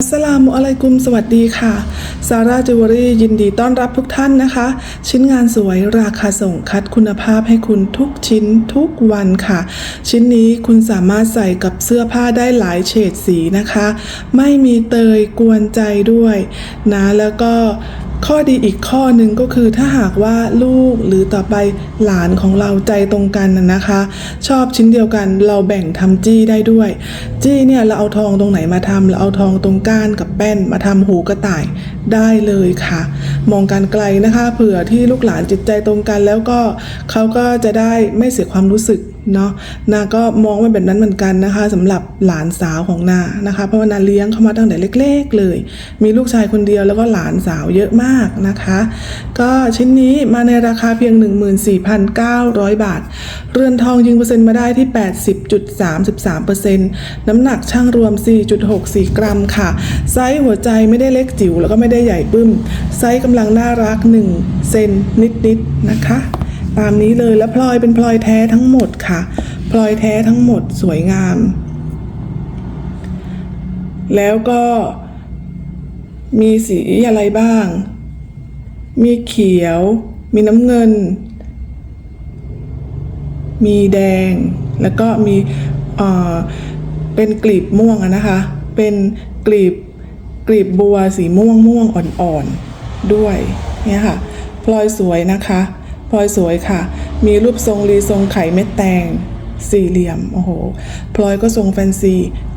อัสสลามุอะลัยกุมสวัสดีค่ะ ซาร่าจิวเวลรี่ยินดีต้อนรับทุกท่านนะคะ ชิ้นงานสวยราคาส่งคัดคุณภาพให้คุณทุกชิ้นทุกวันค่ะ ชิ้นนี้คุณสามารถใส่กับเสื้อผ้าได้หลายเฉดสีนะคะ ไม่มีเตยกวนใจด้วยนะแล้วก็ ข้อดีอีกข้อหนึ่งก็คือถ้าหากว่าลูกหรือต่อไปหลานของเราใจตรงกันนะนะคะ ชอบชิ้นเดียวกันเราแบ่งทำจี้ได้ด้วย จี้เนี่ยเราเอาทองตรงไหนมาทำเราเอาทองตรงก้านกับแป้นมาทำหูกระต่ายได้เลยค่ะ มองการไกลนะคะ เผื่อที่ลูกหลานจิตใจตรงกันแล้วก็เขาก็จะได้ไม่เสียความรู้สึก เนาะนาก็มองไว้แบบนั้นเหมือนกันนะคะสำหรับหลานสาวของนานะคะ เพราะว่านาเลี้ยงเขามาตั้งแต่เล็ก ๆ เลย มีลูกชายคนเดียวแล้วก็หลานสาวเยอะมากนะคะ ก็ชิ้นนี้มาในราคาเพียง 14,900 บาท เรือนทองยิงเปอร์เซ็นต์มาได้ที่ 80.33%น้ำหนักช่างรวม 4.64 กรัมค่ะ ไซส์หัวใจไม่ได้เล็กจิ๋วแล้วก็ไม่ได้ใหญ่บึ้ม ไซส์กำลังน่ารัก 1 เซนนิดๆนะคะ ตามนี้เลยแล้วพลอยเป็นพลอยแท้ทั้งหมดค่ะ พลอยแท้ทั้งหมดสวยงาม แล้วก็มีสีอะไรบ้าง มีเขียว มีน้ำเงิน มีแดง แล้วก็มีเอ่อเป็นกลีบม่วงนะคะ เป็นกลีบกลีบบัวสีม่วงม่วงอ่อนๆด้วยเนี่ยค่ะพลอยสวยนะคะ พลอยสวยค่ะ มีรูปทรงรีทรงไข่เม็ดแตง สี่เหลี่ยม โอ้โห พลอยก็ทรงแฟนซี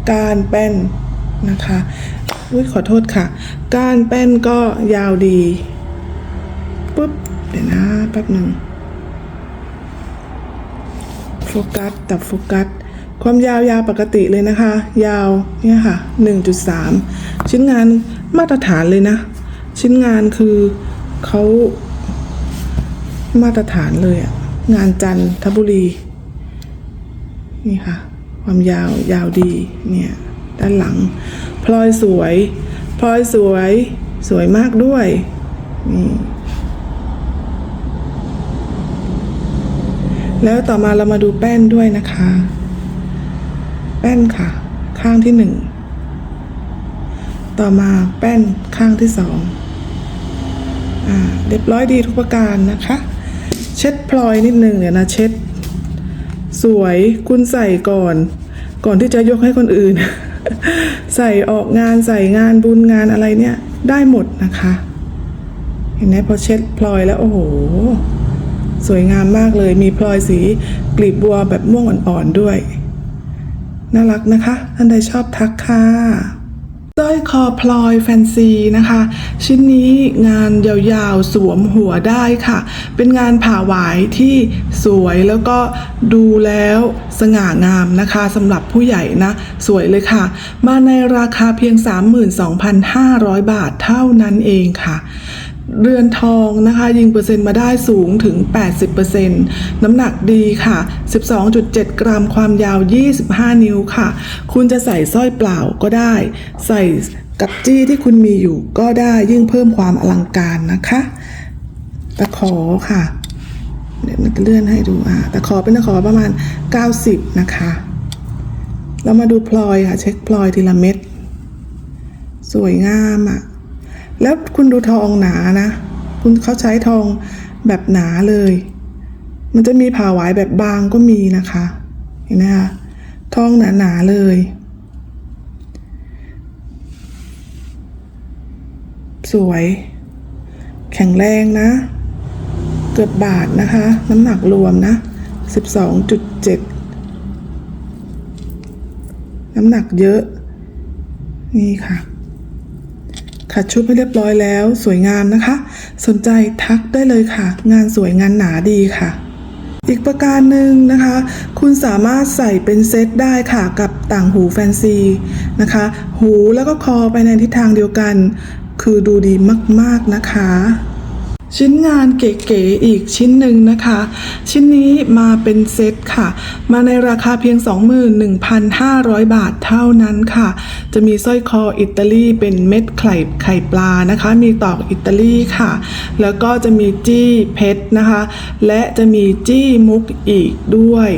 ก้านแป้นนะคะอุ้ยขอโทษค่ะ ก้านแป้นก็ยาวดี ปุ๊บ เดี๋ยวนะแป๊บหนึ่งโฟกัสแต่โฟกัส ความยาวยาวปกติเลยนะคะ ยาวเนี่ยค่ะ 1.3 ชิ้นงานมาตรฐานเลยนะ ชิ้นงานคือเขา มาตรฐานเลยอะงานจันทบุรี นี่ค่ะ ความยาวยาวดีเนี่ยด้านหลัง พลอยสวยพลอยสวย สวยมากด้วยนี่แล้วต่อมาเรามาดูแป้นด้วยนะคะ แป้นค่ะ ข้างที่หนึ่ง ต่อมาแป้นข้างที่สองอ่าเรียบร้อยดีทุกประการนะคะ เช็ดพลอยนิดนึงเดี๋ยนะเช็ด สวยคุณใส่ก่อน ก่อนที่จะยกให้คนอื่น ใส่ออกงานใส่งานบุญงานอะไรเนี่ย ได้หมดนะคะ เห็นไหมพอเช็ดพลอยแล้วโอ้โห สวยงามมากเลยมีพลอยสีกลีบบัวแบบม่วงอ่อนๆด้วย น่ารักนะคะ ท่านใดชอบทักค่ะ ร้อยคอพลอยแฟนซีนะคะ ชิ้นนี้งานยาวๆสวมหัวได้ค่ะ เป็นงานผ่าหวายที่สวยแล้วก็ดูแล้วสง่างามนะคะสำหรับผู้ใหญ่นะ สวยเลยค่ะ มาในราคาเพียง 32,500 บาทเท่านั้นเองค่ะ เรือนทองนะคะยิงเปอร์เซ็นต์มาได้สูงถึง 80%น้ำหนักดีค่ะ 12.7 กรัมความยาว 25 นิ้วค่ะ คุณจะใส่สร้อยเปล่าก็ได้ ใส่กับจี้ที่คุณมีอยู่ก็ได้ยิ่งเพิ่มความอลังการนะคะตะขอค่ะเดี๋ยวมันเลื่อนให้ดูอะตะขอเป็นตะขอประมาณ 90 นะคะ เรามาดูพลอยค่ะ เช็คพลอยทีละเม็ด สวยงามอะ แล้วคุณดูทองหนานะ คุณเขาใช้ทองแบบหนาเลย มันจะมีผ่าหวายแบบบางก็มีนะคะ เห็นไหมคะทองหนาๆเลย สวย แข็งแรงนะ เกือบบาทนะคะ น้ำหนักรวมนะ 12.7 น้ำหนักเยอะ นี่ค่ะ ขัดชุดให้เรียบร้อยแล้ว สวยงามนะคะ สนใจทักได้เลยค่ะ งานสวยงานหนาดีค่ะ อีกประการหนึ่งนะคะ คุณสามารถใส่เป็นเซตได้ค่ะกับต่างหูแฟนซีนะคะ หูแล้วก็คอไปในทิศทางเดียวกัน คือดูดีมากๆนะคะ ชิ้นงานเก๋ๆอีกชิ้นหนึ่งนะคะ ชิ้นนี้มาเป็นเซตค่ะ มาในราคาเพียง 21,500 บาทเท่านั้นค่ะ จะมีสร้อยคออิตาลีเป็นเม็ดไข่ไข่ปลานะคะ มีตอกอิตาลีค่ะ แล้วก็จะมีจี้เพชรนะคะ และจะมีจี้มุกอีกด้วย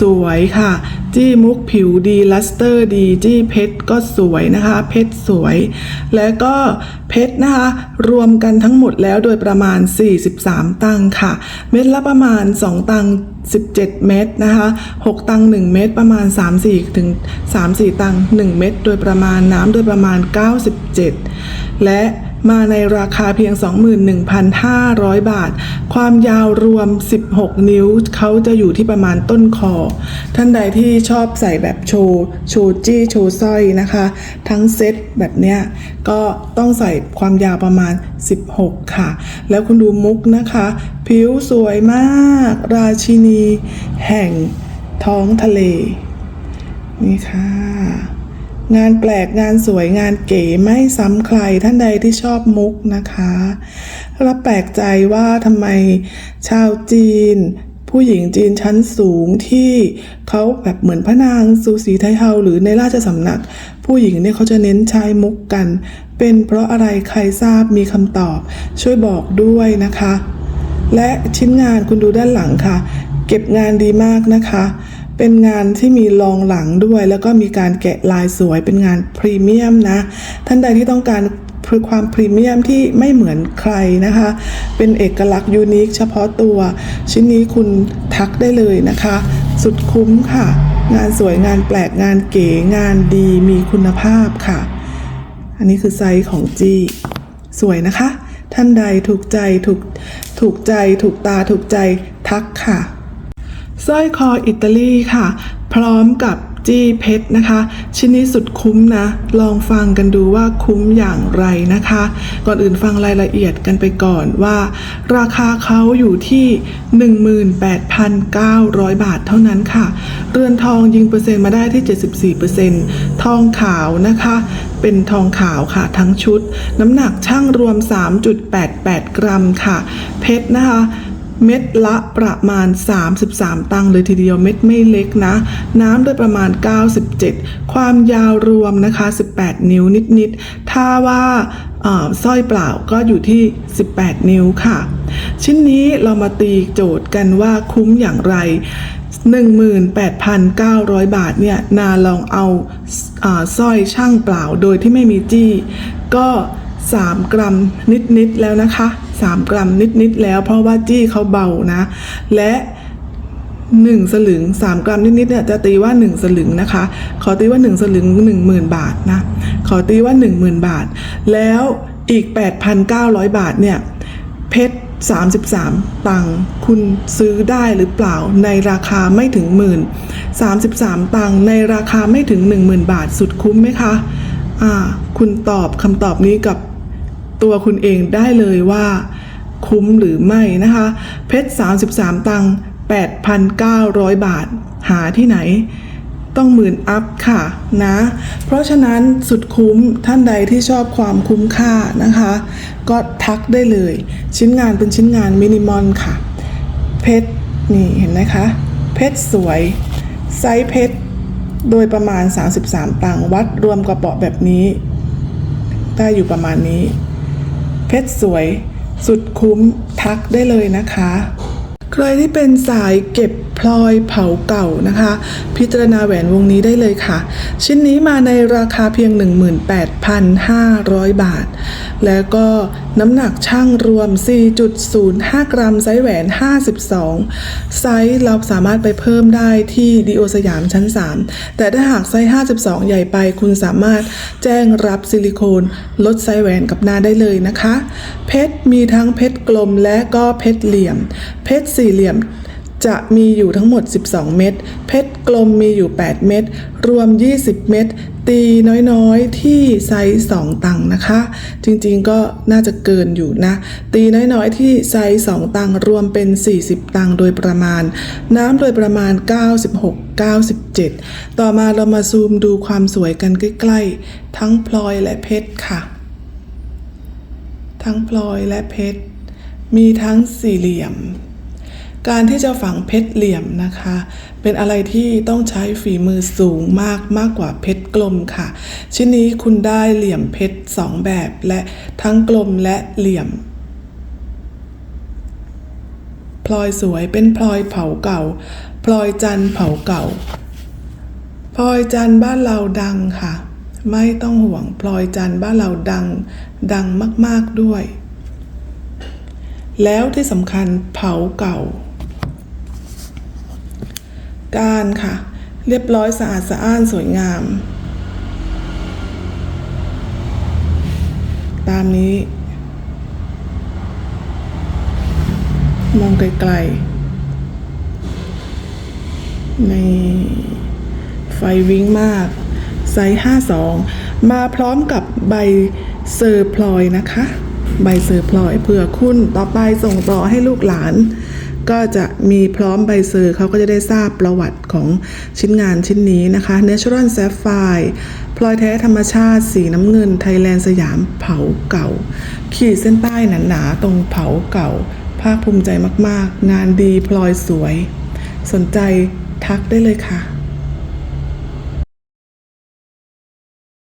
สวยค่ะ จี้มุกผิวดีลัสเตอร์ดี จี้เพชรก็สวยนะคะ เพชรสวย แล้วก็เพชรนะคะ รวมกันทั้งหมดแล้วโดยประมาณ43 ตังค่ะ เม็ดละประมาณ 2 ตัง 17 เม็ดนะคะ6ตังค์1เม็ดประมาณ 3-4ถึง3-4 ตังค์1เม็ดโดยประมาณน้ำโดยประมาณ 97 และมาในราคาเพียง 21,500 บาท ความยาวรวม 16 นิ้ว เขาจะอยู่ที่ประมาณต้นคอ ท่านใดที่ชอบใส่แบบโชว์ โชว์จี้ โชว์สร้อยนะคะ ทั้งเซ็ตแบบเนี้ย ก็ต้องใส่ความยาวประมาณ 16 ค่ะ แล้วคุณดูมุกนะคะ ผิวสวยมาก ราชินีแห่งท้องทะเล นี่ค่ะ งานแปลกงานสวยงานเก๋ไม่ซ้ำใครท่านใดที่ชอบมุกนะคะแล้วแปลกใจว่าทำไมชาวจีน ผู้หญิงจีนชั้นสูงที่เขาแบบเหมือนพระนางซูสีไทเฮาหรือในราชสำนัก ผู้หญิงเนี่ยเขาจะเน้นใช้มุกกัน เป็นเพราะอะไรใครทราบมีคำตอบ ช่วยบอกด้วยนะคะและชิ้นงานคุณดูด้านหลังค่ะ เก็บงานดีมากนะคะ เป็นงานที่มีรองหลังด้วย แล้วก็มีการแกะลายสวยเป็นงานพรีเมียมนะ ท่านใดที่ต้องการความพรีเมียมที่ไม่เหมือนใครนะคะ เป็นเอกลักษณ์ยูนิคเฉพาะตัว ชิ้นนี้คุณทักได้เลยนะคะ สุดคุ้มค่ะ งานสวยงานแปลกงานเก๋งานดีมีคุณภาพค่ะ อันนี้คือไซส์ของจีสวยนะคะ ท่านใดถูกใจถูกถูกใจถูกตาถูกใจทักค่ะ สร้อยคออิตาลีค่ะ พร้อมกับจี้เพชรนะคะ ชิ้นนี้สุดคุ้มนะ ลองฟังกันดูว่าคุ้มอย่างไรนะคะ ก่อนอื่นฟังรายละเอียดกันไปก่อนว่า ราคาเขาอยู่ที่ 18,900 บาทเท่านั้นค่ะ เรือนทองยิงเปอร์เซ็นต์มาได้ที่ 74%ทองขาวนะคะ เป็นทองขาวค่ะทั้งชุด น้ำหนักช่างรวม 3.88 กรัมค่ะ เพชรนะคะ เม็ดละประมาณ 33 ตังค์เลยทีเดียวเม็ดไม่เล็กนะ น้ำด้วยประมาณ 97 ความยาวรวมนะคะ 18 นิ้วนิดๆ ถ้าว่าสร้อยเปล่าก็อยู่ที่ 18 นิ้วค่ะ ชิ้นนี้เรามาตีโจทย์กันว่าคุ้มอย่างไร 18,900 บาทเนี่ย นาลองเอาอาสร้อยช่างเปล่าโดยที่ไม่มีจี้ ก็ 3 กรัมนิด ๆ แล้วนะคะ 3 กรัมนิดๆแล้ว เพราะว่าจี้เขาเบานะ และ1สลึง3กรัมนิดๆเนี่ยจะตีว่า1สลึงนะคะ ขอตีว่า1สลึง10,000บาทนะ ขอตีว่า10,000บาท แล้วอีก8,900บาทเนี่ย เพชร33ตังค์คุณซื้อได้หรือเปล่าในราคาไม่ถึงหมื่น33ตังค์ในราคาไม่ถึง10,000บาทสุดคุ้มไหมคะ อ่า คุณตอบคำตอบนี้กับ ตัวคุณเองได้เลยว่า คุ้มหรือไม่นะคะ เพชร 33 ตังค์8,900 บาท หาที่ไหน ต้องหมื่นอัพค่ะนะ เพราะฉะนั้นสุดคุ้มท่านใดที่ชอบความคุ้มค่านะคะ ก็ทักได้เลย ชิ้นงานเป็นชิ้นงานมินิมอลค่ะ เพชร นี่เห็นไหมคะ เพชรสวย ไซส์เพชร โดยประมาณ 33 ตังค์วัดรวมกระเป๋าแบบนี้ ได้อยู่ประมาณนี้ เพชรสวย สุดคุ้มทักได้เลยนะคะ ใครที่เป็นสายเก็บพลอยเผาเก่านะคะ พิจารณาแหวนวงนี้ได้เลยค่ะ ชิ้นนี้มาในราคาเพียง 18,500 บาท แล้วก็น้ำหนักช่างรวม 4.05 กรัม ไซส์แหวน 52 ไซส์เราสามารถไปเพิ่มได้ที่ดีโอสยามชั้น 3 แต่ถ้าหากไซส์ 52 ใหญ่ไปคุณสามารถแจ้งรับซิลิโคนลดไซส์แหวนกับหน้าได้เลยนะคะ เพชรมีทั้งเพชรกลมและก็เพชรเหลี่ยม เพชรสี่เหลี่ยม จะมีอยู่ทั้งหมด 12 เม็ด เพชรกลมมีอยู่ 8 เม็ด รวม 20 เม็ด ตีน้อยๆ ที่ไซส์2ตังนะคะ จริงๆก็น่าจะเกินอยู่นะ ตีน้อยๆ ที่ไซส์2ตังรวมเป็น 40 ตังโดยประมาณ น้ำโดยประมาณ 96 97 ต่อมาเรามาซูมดูความสวยกันใกล้ๆ ทั้งพลอยและเพชรค่ะ ทั้งพลอยและเพชร มีทั้งสี่เหลี่ยม การที่จะฝังเพชรเหลี่ยมนะคะ เป็นอะไรที่ต้องใช้ฝีมือสูงมากมากกว่าเพชรกลมค่ะ ชิ้นนี้คุณได้เหลี่ยมเพชรสองแบบและทั้งกลมและเหลี่ยมพลอยสวยเป็นพลอยเผาเก่า พลอยจันทร์เผาเก่า พลอยจันทร์บ้านเราดังค่ะ ไม่ต้องห่วงพลอยจันทร์บ้านเราดัง ดังมาก ๆด้วย แล้วที่สำคัญเผาเก่า การค่ะ เรียบร้อยสะอาดสะอ้านสวยงาม ตามนี้ มองไกลๆในไฟวิ้งมากไซส์52 มาพร้อมกับใบเซอร์พลอยนะคะ ใบเซอร์พลอยเผื่อคุณต่อไปส่งต่อให้ลูกหลาน ก็จะมีพร้อมใบเซอร์เขาก็จะได้ทราบประวัติของชิ้นงานชิ้นนี้นะคะ Natural Sapphire พลอยแท้ธรรมชาติสีน้ำเงินไทยแลนด์สยามเผาเก่า ขีดเส้นใต้หนาๆตรงเผาเก่า ภาคภูมิใจมากๆ งานดีพลอยสวย สนใจทักได้เลยค่ะ